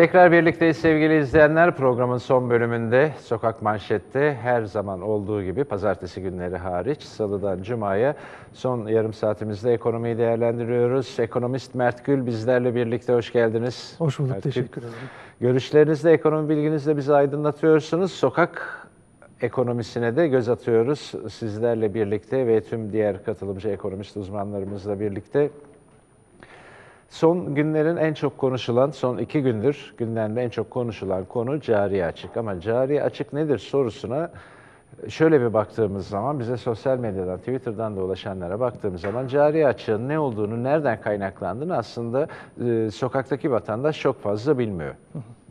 Tekrar birlikteyiz sevgili izleyenler. Programın son bölümünde Sokak Manşet'te her zaman olduğu gibi pazartesi günleri hariç salıdan cumaya son yarım saatimizde ekonomiyi değerlendiriyoruz. Ekonomist Mert Gül bizlerle birlikte hoş geldiniz. Hoş bulduk, Mert Gül. teşekkür ederim. Görüşlerinizle, ekonomi bilginizle bizi aydınlatıyorsunuz. Sokak ekonomisine de göz atıyoruz. Sizlerle birlikte ve tüm diğer katılımcı ekonomist uzmanlarımızla birlikte. Son günlerin en çok konuşulan, son iki gündür gündemde en çok konuşulan konu cari açık. Ama cari açık nedir sorusuna şöyle bir baktığımız zaman bize sosyal medyadan, Twitter'dan da ulaşanlara baktığımız zaman cari açığın ne olduğunu, nereden kaynaklandığını aslında e, sokaktaki vatandaş çok fazla bilmiyor.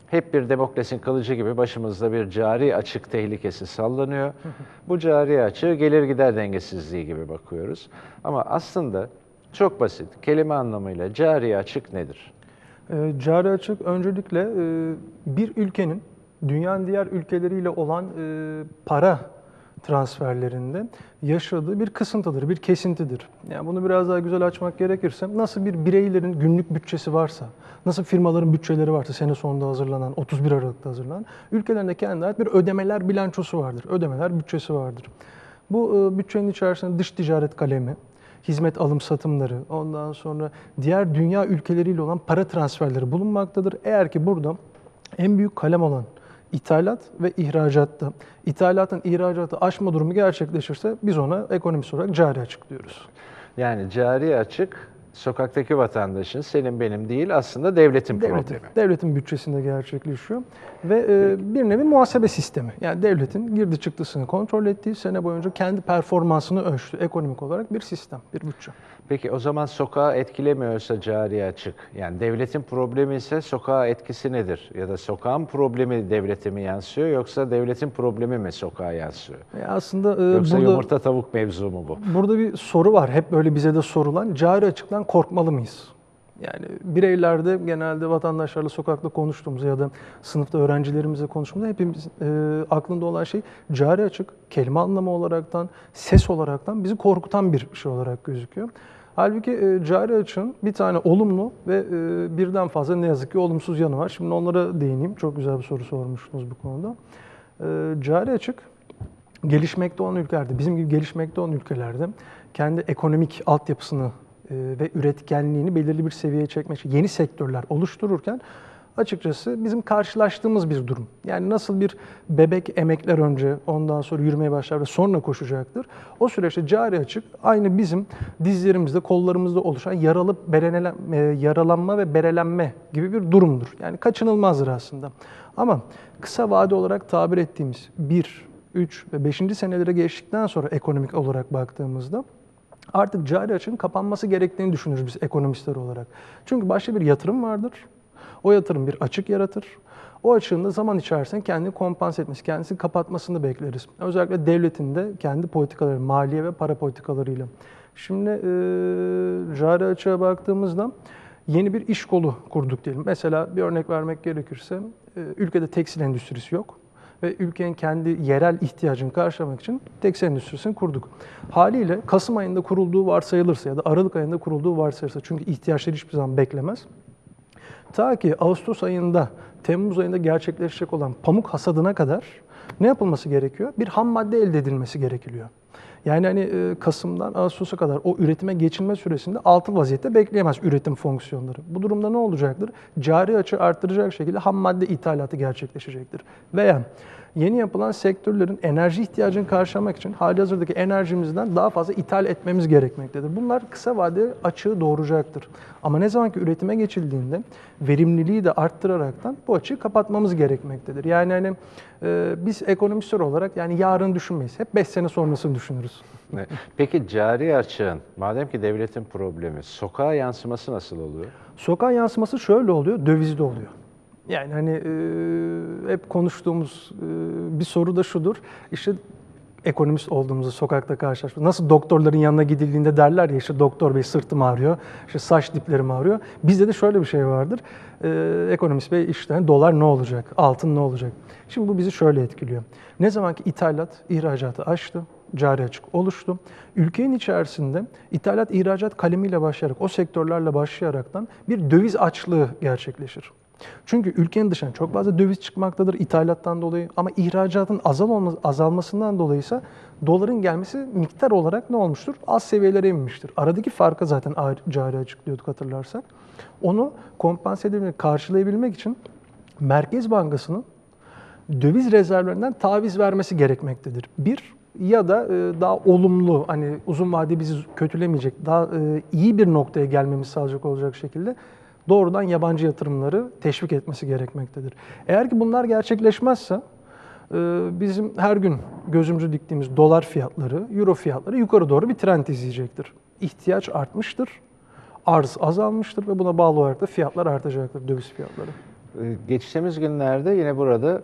Hep bir demokrasinin kılıcı gibi başımızda bir cari açık tehlikesi sallanıyor. Bu cari açığı gelir gider dengesizliği gibi bakıyoruz. Ama aslında çok basit, kelime anlamıyla cari açık nedir? Ee, Cari açık öncelikle e, bir ülkenin dünyanın diğer ülkeleriyle olan e, para transferlerinde yaşadığı bir kısıntıdır, bir kesintidir. Yani bunu biraz daha güzel açmak gerekirse nasıl bir bireylerin günlük bütçesi varsa, nasıl firmaların bütçeleri varsa sene sonunda hazırlanan, 31 Aralık'ta hazırlanan, ülkelerinde kendine ait bir ödemeler bilançosu vardır, ödemeler bütçesi vardır. Bu e, bütçenin içerisinde dış ticaret kalemi, hizmet alım satımları, ondan sonra diğer dünya ülkeleriyle olan para transferleri bulunmaktadır. Eğer ki burada en büyük kalem olan ithalat ve ihracatta, ithalatın ihracatı aşma durumu gerçekleşirse biz ona ekonomist olarak cari açık diyoruz. Yani cari açık sokaktaki vatandaşın senin benim değil aslında devletin, Devletin, problemi. devletin bütçesinde gerçekleşiyor ve e, bir nevi muhasebe sistemi. Yani devletin girdi çıktısını kontrol ettiği sene boyunca kendi performansını ölçtü ekonomik olarak bir sistem, bir bütçe. Peki o zaman sokağı etkilemiyorsa cari açık, yani devletin problemi ise sokağa etkisi nedir? Ya da sokağın problemi devlete mi yansıyor yoksa devletin problemi mi sokağa yansıyor? E, aslında e, Yoksa burada yumurta tavuk mevzu mu bu? Burada bir soru var. Hep böyle bize de sorulan. Cari açıktan korkmalı mıyız? Yani bireylerde genelde vatandaşlarla sokakta konuştuğumuzda ya da sınıfta öğrencilerimizle konuştuğumuzda hepimiz e, aklında olan şey cari açık kelime anlamı olaraktan, ses olaraktan bizi korkutan bir şey olarak gözüküyor. Halbuki e, cari açığın bir tane olumlu ve e, birden fazla ne yazık ki olumsuz yanı var. Şimdi onlara değineyim. Çok güzel bir soru sormuştunuz bu konuda. E, cari açık gelişmekte olan ülkelerde, bizim gibi gelişmekte olan ülkelerde kendi ekonomik altyapısını ve üretkenliğini belirli bir seviyeye çekmek için yeni sektörler oluştururken açıkçası bizim karşılaştığımız bir durum. Yani nasıl bir bebek emekler önce ondan sonra yürümeye başlar ve sonra koşacaktır. O süreçte cari açık aynı bizim dizlerimizde, kollarımızda oluşan yaralı berelenen- e, yaralanma ve berelenme gibi bir durumdur. Yani kaçınılmazdır aslında. Ama kısa vade olarak tabir ettiğimiz 1, 3 ve 5. senelere geçtikten sonra ekonomik olarak baktığımızda artık cari açığın kapanması gerektiğini düşünürüz biz ekonomistler olarak. Çünkü başka bir yatırım vardır. O yatırım bir açık yaratır. O açığın da zaman içerisinde kendini kompanse etmesi, kendisini kapatmasını bekleriz. Özellikle devletin de kendi politikaları, maliye ve para politikalarıyla. Şimdi e, cari açığa baktığımızda yeni bir iş kolu kurduk diyelim. Mesela bir örnek vermek gerekirse e, ülkede tekstil endüstrisi yok ve ülkenin kendi yerel ihtiyacını karşılamak için tekstil endüstrisini kurduk. Haliyle Kasım ayında kurulduğu varsayılırsa ya da Aralık ayında kurulduğu varsayılırsa çünkü ihtiyaçları hiçbir zaman beklemez. Ta ki Ağustos ayında, Temmuz ayında gerçekleşecek olan pamuk hasadına kadar ne yapılması gerekiyor? Bir ham madde elde edilmesi gerekiyor. Yani hani e, Kasım'dan Ağustos'a kadar o üretime geçilme süresinde altı vaziyette bekleyemez üretim fonksiyonları. Bu durumda ne olacaktır? Cari açı arttıracak şekilde ham madde ithalatı gerçekleşecektir. Veya yeni yapılan sektörlerin enerji ihtiyacını karşılamak için halihazırdaki enerjimizden daha fazla ithal etmemiz gerekmektedir. Bunlar kısa vadeli açığı doğuracaktır. Ama ne zamanki üretime geçildiğinde verimliliği de arttıraraktan bu açığı kapatmamız gerekmektedir. Yani hani e, biz ekonomistler olarak yani yarın düşünmeyiz. Hep 5 sene sonrasını düşünürüz. Peki cari açığın, madem ki devletin problemi, sokağa yansıması nasıl oluyor? Sokağa yansıması şöyle oluyor, dövizde oluyor. Yani hani e, hep konuştuğumuz e, bir soru da şudur. İşte ekonomist olduğumuzu sokakta karşılaşmak. Nasıl doktorların yanına gidildiğinde derler ya işte doktor bey sırtım ağrıyor, işte saç diplerim ağrıyor. Bizde de şöyle bir şey vardır. E, ekonomist bey işte hani dolar ne olacak, altın ne olacak? Şimdi bu bizi şöyle etkiliyor. Ne zaman ki ithalat ihracatı aştı, cari açık oluştu. Ülkenin içerisinde ithalat ihracat kalemiyle başlayarak, o sektörlerle başlayaraktan bir döviz açlığı gerçekleşir. Çünkü ülkenin dışına çok fazla döviz çıkmaktadır ithalattan dolayı ama ihracatın azal azalmasından dolayı ise doların gelmesi miktar olarak ne olmuştur? Az seviyelere inmiştir. Aradaki farkı zaten cari açıklıyorduk hatırlarsak. Onu kompanse edebilmek, karşılayabilmek için Merkez Bankası'nın döviz rezervlerinden taviz vermesi gerekmektedir. Bir ya da e, daha olumlu hani uzun vade bizi kötülemeyecek, daha e, iyi bir noktaya gelmemizi sağlayacak olacak şekilde doğrudan yabancı yatırımları teşvik etmesi gerekmektedir. Eğer ki bunlar gerçekleşmezse e, bizim her gün gözümüzü diktiğimiz dolar fiyatları, euro fiyatları yukarı doğru bir trend izleyecektir. İhtiyaç artmıştır, arz azalmıştır ve buna bağlı olarak da fiyatlar artacaktır, döviz fiyatları. Ee, Geçtiğimiz günlerde yine burada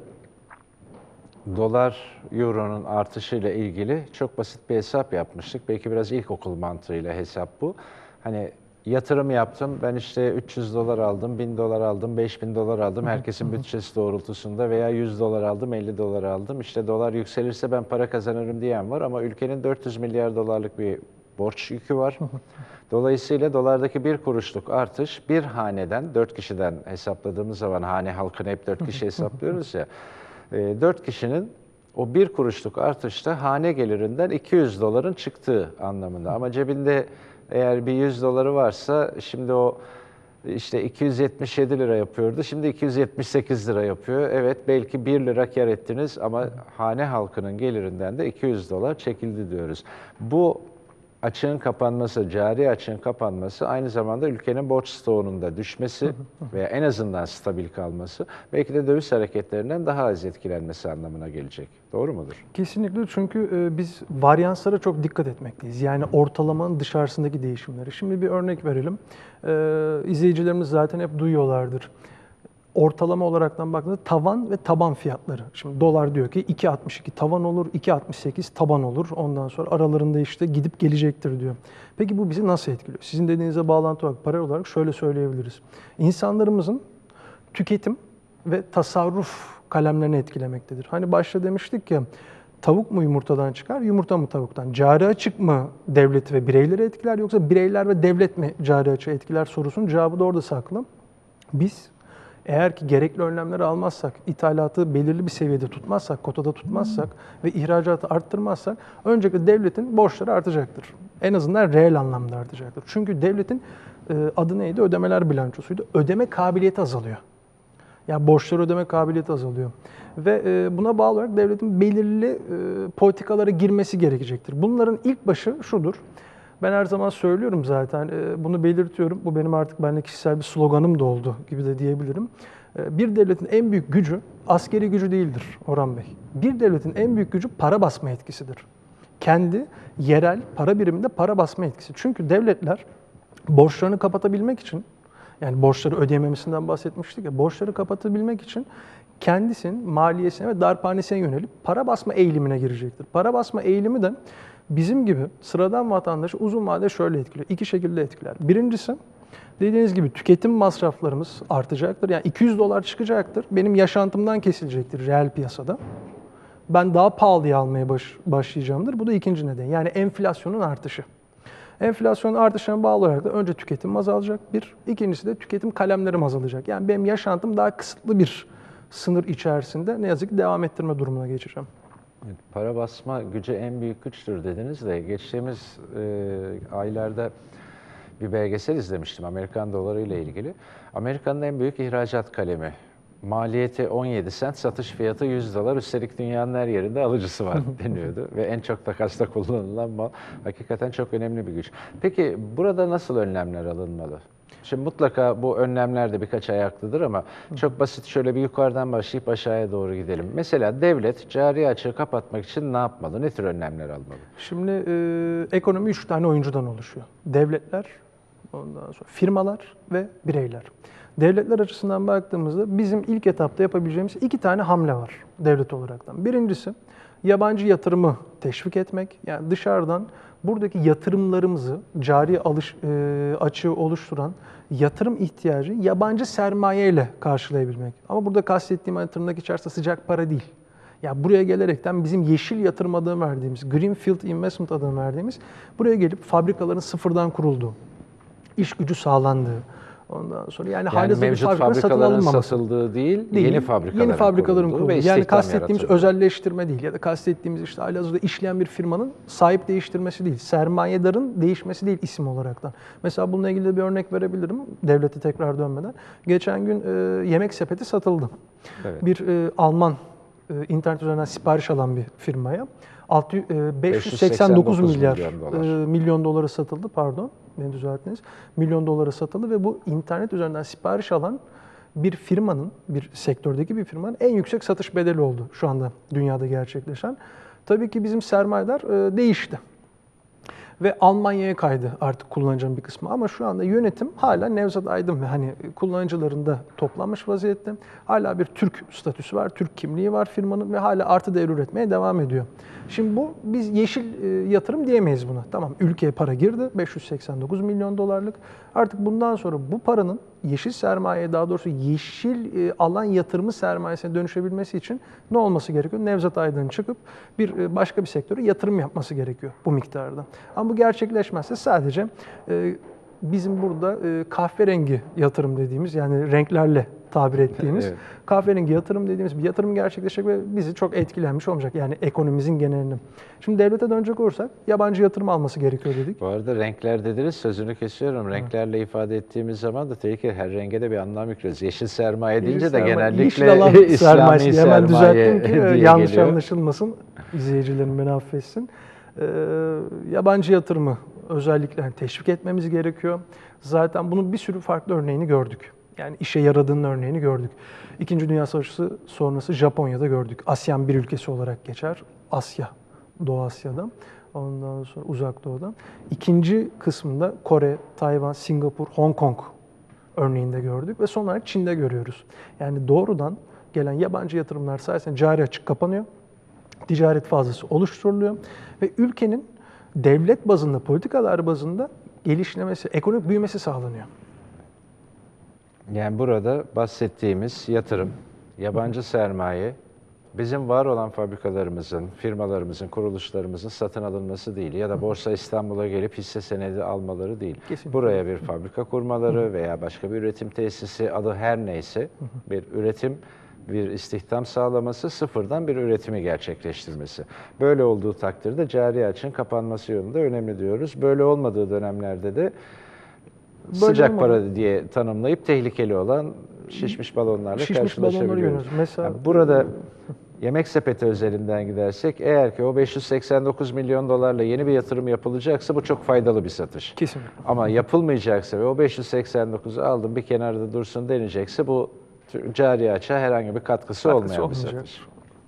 dolar euronun artışıyla ilgili çok basit bir hesap yapmıştık. Belki biraz ilkokul mantığıyla hesap bu. Hani yatırım yaptım, ben işte 300 dolar aldım, 1000 dolar aldım, 5000 dolar aldım. Herkesin bütçesi doğrultusunda veya 100 dolar aldım, 50 dolar aldım. İşte dolar yükselirse ben para kazanırım diyen var ama ülkenin 400 milyar dolarlık bir borç yükü var. Dolayısıyla dolardaki bir kuruşluk artış bir haneden, dört kişiden hesapladığımız zaman hane halkını hep dört kişi hesaplıyoruz ya. e, Dört kişinin o bir kuruşluk artışta hane gelirinden 200 doların çıktığı anlamında. Ama cebinde eğer bir 100 doları varsa şimdi o işte 277 lira yapıyordu. Şimdi 278 lira yapıyor. Evet belki 1 lira kar ettiniz ama hane halkının gelirinden de 200 dolar çekildi diyoruz. Bu açığın kapanması, cari açığın kapanması aynı zamanda ülkenin borç stoğunun da düşmesi veya en azından stabil kalması belki de döviz hareketlerinden daha az etkilenmesi anlamına gelecek. Doğru mudur? Kesinlikle çünkü e, biz varyanslara çok dikkat etmekteyiz. Yani ortalamanın dışarısındaki değişimleri. Şimdi bir örnek verelim. E, izleyicilerimiz zaten hep duyuyorlardır. Ortalama olaraktan baktığında tavan ve taban fiyatları. Şimdi dolar diyor ki 2.62 tavan olur, 2.68 taban olur. Ondan sonra aralarında işte gidip gelecektir diyor. Peki bu bizi nasıl etkiliyor? Sizin dediğinize bağlantı olarak, paralel olarak şöyle söyleyebiliriz. İnsanlarımızın tüketim ve tasarruf kalemlerini etkilemektedir. Hani başta demiştik ya tavuk mu yumurtadan çıkar, yumurta mı tavuktan? Cari açık mı devleti ve bireyleri etkiler yoksa bireyler ve devlet mi cari açığı etkiler sorusunun cevabı da orada saklı. Biz eğer ki gerekli önlemleri almazsak, ithalatı belirli bir seviyede tutmazsak, kotada tutmazsak ve ihracatı arttırmazsak öncelikle devletin borçları artacaktır. En azından reel anlamda artacaktır. Çünkü devletin e, adı neydi? Ödemeler bilançosuydu. Ödeme kabiliyeti azalıyor. Yani borçları ödeme kabiliyeti azalıyor. Ve e, buna bağlı olarak devletin belirli e, politikalara girmesi gerekecektir. Bunların ilk başı şudur. Ben her zaman söylüyorum zaten, e, bunu belirtiyorum. Bu benim artık benimle kişisel bir sloganım da oldu gibi de diyebilirim. E, Bir devletin en büyük gücü askeri gücü değildir Orhan Bey. Bir devletin en büyük gücü para basma etkisidir. Kendi yerel para biriminde para basma etkisi. Çünkü devletler borçlarını kapatabilmek için yani borçları ödeyememesinden bahsetmiştik ya. Borçları kapatabilmek için kendisinin maliyesine ve darphanesine yönelip para basma eğilimine girecektir. Para basma eğilimi de bizim gibi sıradan vatandaşı uzun vadede şöyle etkiliyor. İki şekilde etkiler. Birincisi dediğiniz gibi tüketim masraflarımız artacaktır. Yani 200 dolar çıkacaktır. Benim yaşantımdan kesilecektir reel piyasada. Ben daha pahalıya almaya baş, başlayacağımdır. Bu da ikinci neden. Yani enflasyonun artışı. Enflasyonun artışına bağlı olarak da önce tüketim azalacak bir. İkincisi de tüketim kalemlerim azalacak. Yani benim yaşantım daha kısıtlı bir sınır içerisinde ne yazık ki devam ettirme durumuna geçeceğim. Evet, Para basma gücü en büyük güçtür dediniz de geçtiğimiz e, aylarda bir belgesel izlemiştim Amerikan doları ile ilgili. Amerika'nın en büyük ihracat kalemi. Maliyeti 17 sent, satış fiyatı 100 dolar. Üstelik dünyanın her yerinde alıcısı var deniyordu. Ve en çok takasta kullanılan mal. Hakikaten çok önemli bir güç. Peki burada nasıl önlemler alınmalı? Şimdi mutlaka bu önlemler de birkaç ayaklıdır ama çok basit şöyle bir yukarıdan başlayıp aşağıya doğru gidelim. Mesela devlet cari açığı kapatmak için ne yapmalı? Ne tür önlemler almalı? Şimdi e, ekonomi üç tane oyuncudan oluşuyor. Devletler, ondan sonra firmalar ve bireyler. Devletler açısından baktığımızda bizim ilk etapta yapabileceğimiz iki tane hamle var devlet olaraktan. Birincisi yabancı yatırımı teşvik etmek. Yani dışarıdan buradaki yatırımlarımızı cari alış, e, açığı oluşturan yatırım ihtiyacı yabancı sermaye ile karşılayabilmek. Ama burada kastettiğim hani tırnak içerisinde sıcak para değil. Ya buraya gelerekten bizim yeşil yatırım adını verdiğimiz, Greenfield Investment adını verdiğimiz, buraya gelip fabrikaların sıfırdan kurulduğu, iş gücü sağlandığı, Ondan sonra yani, Yani halihazırda bir fabrika satın alınmaması. satıldığı değil, Değil, yeni fabrikaların, yeni fabrikaların kurulduğu kurulduğu. Yani kastettiğimiz yaratıldığı. özelleştirme değil ya da kastettiğimiz işte halihazırda işleyen bir firmanın sahip değiştirmesi değil. Sermayedarın değişmesi değil isim olaraktan. Mesela bununla ilgili de bir örnek verebilirim devlete tekrar dönmeden. Geçen gün e, yemek sepeti satıldı. Evet. Bir e, Alman internet üzerinden sipariş alan bir firmaya. Altı, e, 589 milyar milyon dolar. e, milyon dolara satıldı pardon beni düzelttiniz. Milyon dolara satıldı ve bu internet üzerinden sipariş alan bir firmanın, bir sektördeki bir firmanın en yüksek satış bedeli oldu şu anda dünyada gerçekleşen. Tabii ki bizim sermayedar e, değişti ve Almanya'ya kaydı artık kullanıcının bir kısmı. Ama şu anda yönetim hala Nevzat Aydın ve hani kullanıcıların da toplanmış vaziyette. Hala bir Türk statüsü var, Türk kimliği var firmanın ve hala artı değer üretmeye devam ediyor. Şimdi bu biz yeşil e, yatırım diyemeyiz buna. Tamam ülkeye para girdi 589 milyon dolarlık. Artık bundan sonra bu paranın yeşil sermaye daha doğrusu yeşil e, alan yatırımı sermayesine dönüşebilmesi için ne olması gerekiyor? Nevzat Aydın çıkıp bir e, başka bir sektöre yatırım yapması gerekiyor bu miktarda. Ama bu gerçekleşmezse sadece e, bizim burada kahverengi yatırım dediğimiz yani renklerle tabir ettiğimiz Evet. kahverengi yatırım dediğimiz bir yatırım gerçekleşecek ve bizi çok etkilenmiş olmayacak. Yani ekonomimizin genelini. Şimdi devlete dönecek olursak yabancı yatırım alması gerekiyor dedik. Bu arada renkler dediniz, sözünü kesiyorum. Renklerle ifade ettiğimiz zaman da tabii ki her renge de bir anlam yüklüyoruz. Yeşil sermaye deyince de sermaye, genellikle yeşil alan İslami sermayesi diye hemen sermaye düzelttim ki diye yanlış geliyor. anlaşılmasın. İzleyicilerim beni affetsin. Ee, yabancı yatırımı özellikle teşvik etmemiz gerekiyor. Zaten bunun bir sürü farklı örneğini gördük. Yani işe yaradığının örneğini gördük. İkinci Dünya Savaşı sonrası Japonya'da gördük. ASEAN bir ülkesi olarak geçer. Asya, Doğu Asya'da. Ondan sonra Uzak Doğu'da. İkinci kısmında Kore, Tayvan, Singapur, Hong Kong örneğinde gördük ve son olarak Çin'de görüyoruz. Yani doğrudan gelen yabancı yatırımlar sayesinde cari açık kapanıyor. Ticaret fazlası oluşturuluyor ve ülkenin devlet bazında, politikalar bazında gelişlemesi, ekonomik büyümesi sağlanıyor. Yani burada bahsettiğimiz yatırım, yabancı sermaye, bizim var olan fabrikalarımızın, firmalarımızın, kuruluşlarımızın satın alınması değil ya da Borsa İstanbul'a gelip hisse senedi almaları değil. Kesinlikle. Buraya bir fabrika kurmaları veya başka bir üretim tesisi adı her neyse bir üretim bir istihdam sağlaması, sıfırdan bir üretimi gerçekleştirmesi. Böyle olduğu takdirde cari açın kapanması yolunda önemli diyoruz. Böyle olmadığı dönemlerde de sıcak olmadı. para diye tanımlayıp tehlikeli olan şişmiş balonlarla Şişmiş karşılaşabiliyoruz. Mesela- Yani burada yemek sepeti özelinden gidersek eğer ki o 589 milyon dolarla yeni bir yatırım yapılacaksa bu çok faydalı bir satış. Kesinlikle. Ama yapılmayacaksa ve o 589'u aldım bir kenarda dursun denecekse bu cari açığa herhangi bir katkısı, olmayan bir olmayacak. satış.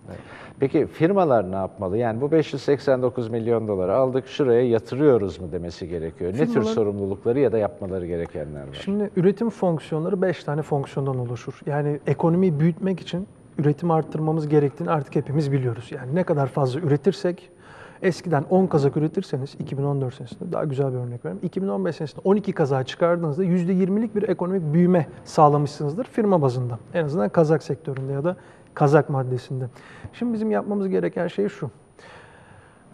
Evet. Peki firmalar ne yapmalı? Yani bu 589 milyon doları aldık şuraya yatırıyoruz mu demesi gerekiyor. Ne tür Firmalar- sorumlulukları ya da yapmaları gerekenler var? Şimdi üretim fonksiyonları 5 tane fonksiyondan oluşur. Yani ekonomiyi büyütmek için üretimi arttırmamız gerektiğini artık hepimiz biliyoruz. Yani ne kadar fazla üretirsek, eskiden 10 kazak üretirseniz 2014 senesinde daha güzel bir örnek vereyim. 2015 senesinde 12 kazağı çıkardığınızda %20'lik bir ekonomik büyüme sağlamışsınızdır firma bazında. En azından kazak sektöründe ya da kazak maddesinde. Şimdi bizim yapmamız gereken şey şu.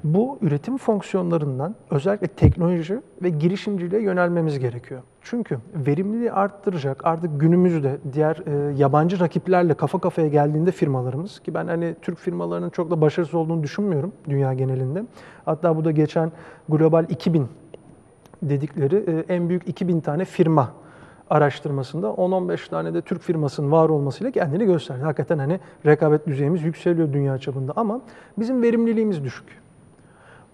Bu üretim fonksiyonlarından özellikle teknoloji ve girişimciliğe yönelmemiz gerekiyor. Çünkü verimliliği arttıracak artık günümüzde diğer e, yabancı rakiplerle kafa kafaya geldiğinde firmalarımız ki ben hani Türk firmalarının çok da başarısız olduğunu düşünmüyorum dünya genelinde. Hatta bu da geçen Global 2000 dedikleri e, en büyük 2000 tane firma araştırmasında 10-15 tane de Türk firmasının var olmasıyla kendini gösterdi. Hakikaten hani rekabet düzeyimiz yükseliyor dünya çapında ama bizim verimliliğimiz düşük.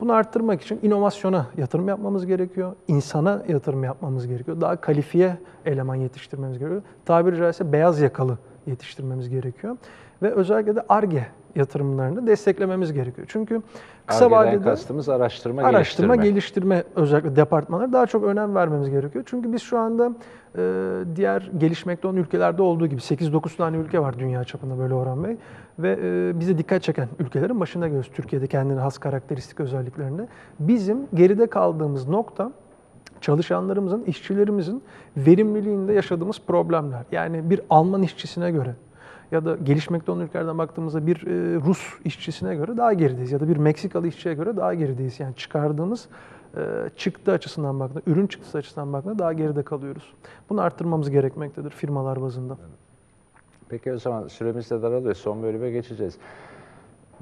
Bunu arttırmak için inovasyona yatırım yapmamız gerekiyor. insana yatırım yapmamız gerekiyor. Daha kalifiye eleman yetiştirmemiz gerekiyor. Tabiri caizse beyaz yakalı yetiştirmemiz gerekiyor. Ve özellikle de ARGE yatırımlarını desteklememiz gerekiyor. Çünkü kısa Ar-Ge'den vadede kastımız araştırma, araştırma, geliştirme. geliştirme özellikle departmanlara daha çok önem vermemiz gerekiyor. Çünkü biz şu anda e, diğer gelişmekte olan ülkelerde olduğu gibi 8-9 tane ülke var dünya çapında böyle Orhan Bey. Ve e, bize dikkat çeken ülkelerin başında görüyoruz Türkiye'de kendine has karakteristik özelliklerini. Bizim geride kaldığımız nokta çalışanlarımızın, işçilerimizin verimliliğinde yaşadığımız problemler. Yani bir Alman işçisine göre ya da gelişmekte olan ülkelerden baktığımızda bir e, Rus işçisine göre daha gerideyiz ya da bir Meksikalı işçiye göre daha gerideyiz. Yani çıkardığımız e, çıktı açısından baktığında, ürün çıktısı açısından baktığında daha geride kalıyoruz. Bunu arttırmamız gerekmektedir firmalar bazında. Peki o zaman süremiz de daralıyor. Son bölüme geçeceğiz.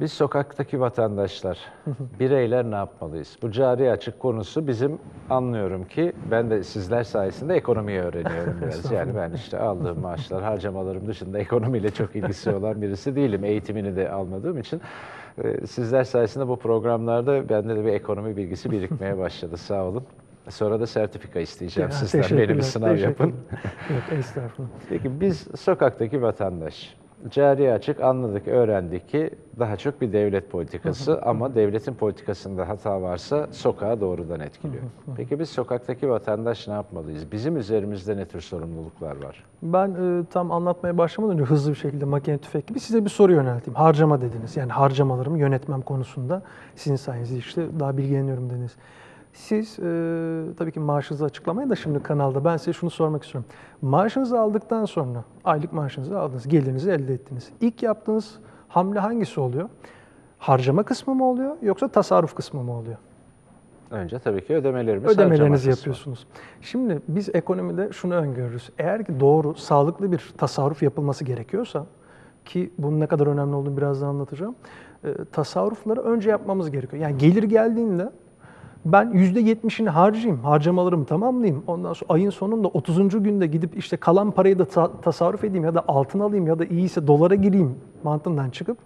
Biz sokaktaki vatandaşlar, bireyler ne yapmalıyız? Bu cari açık konusu bizim anlıyorum ki ben de sizler sayesinde ekonomiyi öğreniyorum biraz. Yani ben işte aldığım maaşlar, harcamalarım dışında ekonomiyle çok ilgisi olan birisi değilim. Eğitimini de almadığım için. e, Sizler sayesinde bu programlarda bende de bir ekonomi bilgisi birikmeye başladı. Sağ olun. Sonra da sertifika isteyeceğim Ya, sizden. Beni bir sınav yapın. Yok estağfurullah. Peki biz sokaktaki vatandaş, cari açık anladık, öğrendik ki daha çok bir devlet politikası ama devletin politikasında hata varsa sokağa doğrudan etkiliyor. Peki biz sokaktaki vatandaş ne yapmalıyız? Bizim üzerimizde ne tür sorumluluklar var? Ben e, tam anlatmaya başlamadan önce hızlı bir şekilde makine tüfek gibi size bir soru yönelteyim. Harcama dediniz. Yani harcamalarımı yönetmem konusunda sizin sayenizde işte daha bilgileniyorum dediniz. Siz e, tabii ki maaşınızı açıklamayın da şimdi kanalda ben size şunu sormak istiyorum. Maaşınızı aldıktan sonra aylık maaşınızı aldınız, gelirinizi elde ettiniz. İlk yaptığınız hamle hangisi oluyor? Harcama kısmı mı oluyor yoksa tasarruf kısmı mı oluyor? Önce tabii ki ödemelerimiz, ödemelerinizi yapıyorsunuz. Şimdi biz ekonomide şunu öngörürüz. Eğer ki doğru, sağlıklı bir tasarruf yapılması gerekiyorsa ki bunun ne kadar önemli olduğunu birazdan anlatacağım. e, tasarrufları önce yapmamız gerekiyor. Yani gelir geldiğinde ben %70'ini harcayayım, harcamalarımı tamamlayayım. Ondan sonra ayın sonunda 30. günde gidip işte kalan parayı da ta- tasarruf edeyim ya da altın alayım ya da iyiyse dolara gireyim mantığından çıkıp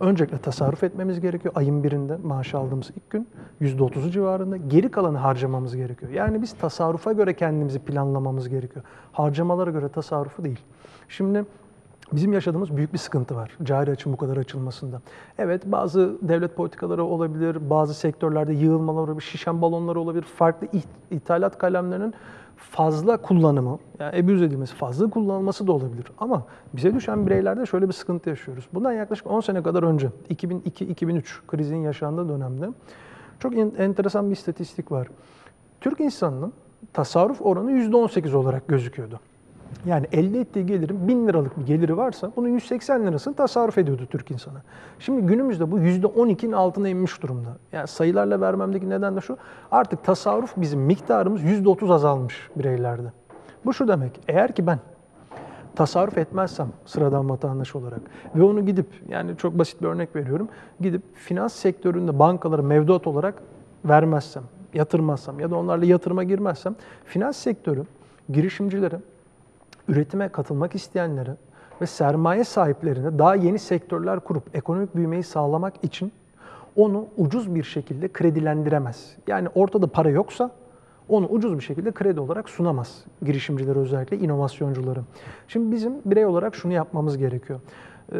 öncelikle tasarruf etmemiz gerekiyor. Ayın birinde maaş aldığımız ilk gün %30'u civarında geri kalanı harcamamız gerekiyor. Yani biz tasarrufa göre kendimizi planlamamız gerekiyor. Harcamalara göre tasarrufu değil. Şimdi Bizim yaşadığımız büyük bir sıkıntı var cari açın bu kadar açılmasında. Evet bazı devlet politikaları olabilir, bazı sektörlerde yığılmalar olabilir, şişen balonlar olabilir, farklı it- ithalat kalemlerinin fazla kullanımı, yani ebüz edilmesi, fazla kullanılması da olabilir. Ama bize düşen bireylerde şöyle bir sıkıntı yaşıyoruz. Bundan yaklaşık 10 sene kadar önce, 2002-2003 krizin yaşandığı dönemde çok en- enteresan bir istatistik var. Türk insanının tasarruf oranı %18 olarak gözüküyordu. Yani elde ettiği gelirin 1000 liralık bir geliri varsa bunun 180 lirasını tasarruf ediyordu Türk insanı. Şimdi günümüzde bu %12'nin altına inmiş durumda. Yani sayılarla vermemdeki neden de şu. Artık tasarruf bizim miktarımız %30 azalmış bireylerde. Bu şu demek. Eğer ki ben tasarruf etmezsem sıradan vatandaş olarak ve onu gidip yani çok basit bir örnek veriyorum. Gidip finans sektöründe bankalara mevduat olarak vermezsem, yatırmazsam ya da onlarla yatırıma girmezsem finans sektörü girişimcilere, üretime katılmak isteyenlere ve sermaye sahiplerine daha yeni sektörler kurup ekonomik büyümeyi sağlamak için onu ucuz bir şekilde kredilendiremez. Yani ortada para yoksa onu ucuz bir şekilde kredi olarak sunamaz girişimciler özellikle inovasyoncuları. Şimdi bizim birey olarak şunu yapmamız gerekiyor. Ee,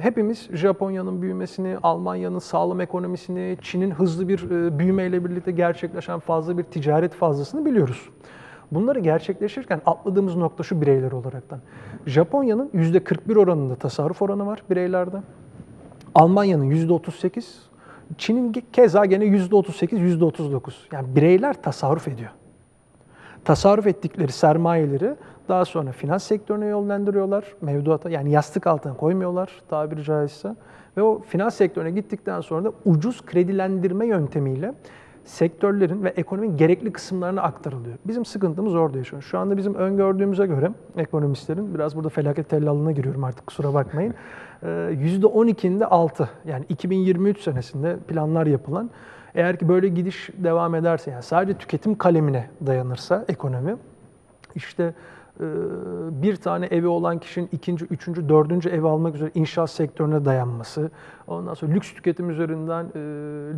hepimiz Japonya'nın büyümesini, Almanya'nın sağlam ekonomisini, Çin'in hızlı bir e, büyümeyle birlikte gerçekleşen fazla bir ticaret fazlasını biliyoruz. Bunları gerçekleşirken atladığımız nokta şu bireyler olaraktan. Japonya'nın %41 oranında tasarruf oranı var bireylerde. Almanya'nın %38, Çin'in keza gene %38, %39. Yani bireyler tasarruf ediyor. Tasarruf ettikleri sermayeleri daha sonra finans sektörüne yönlendiriyorlar. Mevduata yani yastık altına koymuyorlar tabiri caizse. Ve o finans sektörüne gittikten sonra da ucuz kredilendirme yöntemiyle sektörlerin ve ekonominin gerekli kısımlarına aktarılıyor. Bizim sıkıntımız orada yaşıyor. Şu anda bizim öngördüğümüze göre ekonomistlerin, biraz burada felaket tellalına giriyorum artık kusura bakmayın. Ee, %12'inde 6 yani 2023 senesinde planlar yapılan eğer ki böyle gidiş devam ederse yani sadece tüketim kalemine dayanırsa ekonomi işte bir tane evi olan kişinin ikinci, üçüncü, dördüncü evi almak üzere inşaat sektörüne dayanması, ondan sonra lüks tüketim üzerinden e,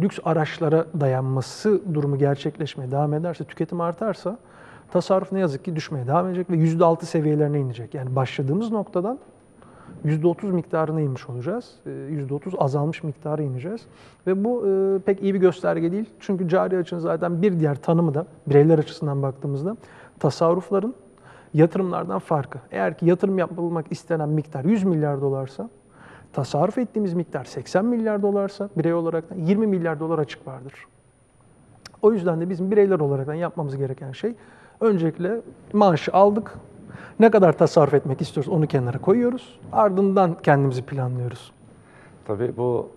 lüks araçlara dayanması durumu gerçekleşmeye devam ederse, tüketim artarsa tasarruf ne yazık ki düşmeye devam edecek ve yüzde altı seviyelerine inecek. Yani başladığımız noktadan %30 miktarına inmiş olacağız. Ee, %30 azalmış miktara ineceğiz. Ve bu e, pek iyi bir gösterge değil. Çünkü cari açının zaten bir diğer tanımı da bireyler açısından baktığımızda tasarrufların yatırımlardan farkı. Eğer ki yatırım yapılmak istenen miktar 100 milyar dolarsa tasarruf ettiğimiz miktar 80 milyar dolarsa birey olarak da 20 milyar dolar açık vardır. O yüzden de bizim bireyler olarak yapmamız gereken şey öncelikle maaşı aldık. Ne kadar tasarruf etmek istiyoruz onu kenara koyuyoruz. Ardından kendimizi planlıyoruz. Tabii bu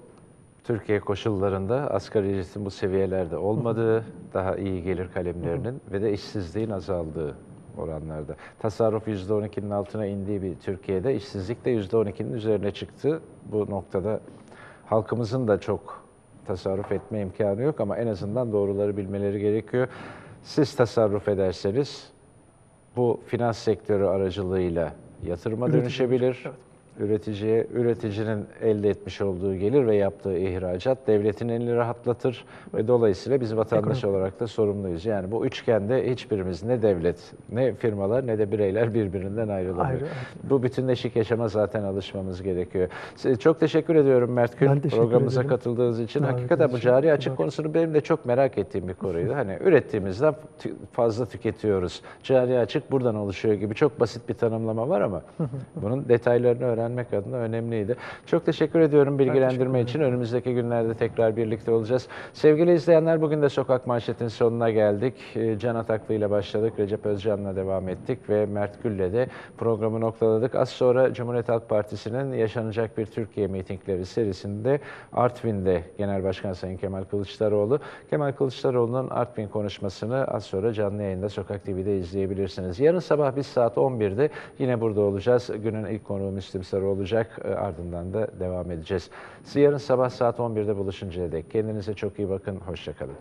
Türkiye koşullarında asgari ücretin bu seviyelerde olmadığı, daha iyi gelir kalemlerinin ve de işsizliğin azaldığı oranlarda. Tasarruf %12'nin altına indiği bir Türkiye'de işsizlik de %12'nin üzerine çıktı. Bu noktada halkımızın da çok tasarruf etme imkanı yok ama en azından doğruları bilmeleri gerekiyor. Siz tasarruf ederseniz bu finans sektörü aracılığıyla yatırıma dönüşebilir. evet. Üreticiye, üreticinin elde etmiş olduğu gelir ve yaptığı ihracat devletin elini rahatlatır ve dolayısıyla biz vatandaş olarak da sorumluyuz. Yani bu üçgende hiçbirimiz ne devlet, ne firmalar ne de bireyler birbirinden ayrılamıyor. Ayrı, Bu bütünleşik yaşama zaten alışmamız gerekiyor. Size çok teşekkür ediyorum Mert teşekkür programımıza ederim. katıldığınız için. Davetiniz Hakikaten bu cari açık konusunu benim de çok merak ettiğim bir konuydu. Hani ürettiğimizden fazla tüketiyoruz. Cari açık buradan oluşuyor gibi çok basit bir tanımlama var ama bunun detaylarını öğrenmek adına önemliydi. Çok teşekkür ediyorum bilgilendirme için. Önümüzdeki günlerde tekrar birlikte olacağız. Sevgili izleyenler bugün de Sokak Manşet'in sonuna geldik. Ee, Can Ataklı ile başladık. Recep Özcan'la devam ettik ve Mert Gül'le de programı noktaladık. Az sonra Cumhuriyet Halk Partisi'nin Yaşanacak Bir Türkiye mitingleri serisinde Artvin'de Genel Başkan Sayın Kemal Kılıçdaroğlu. Kemal Kılıçdaroğlu'nun Artvin konuşmasını az sonra canlı yayında Sokak TV'de izleyebilirsiniz. Yarın sabah biz saat 11'de yine burada olacağız. Günün ilk konuğu Müslim Sarı olacak. Ee, Ardından da devam edeceğiz. Siz yarın sabah saat 11'de buluşuncaya dek kendinize çok iyi bakın. Hoşçakalın.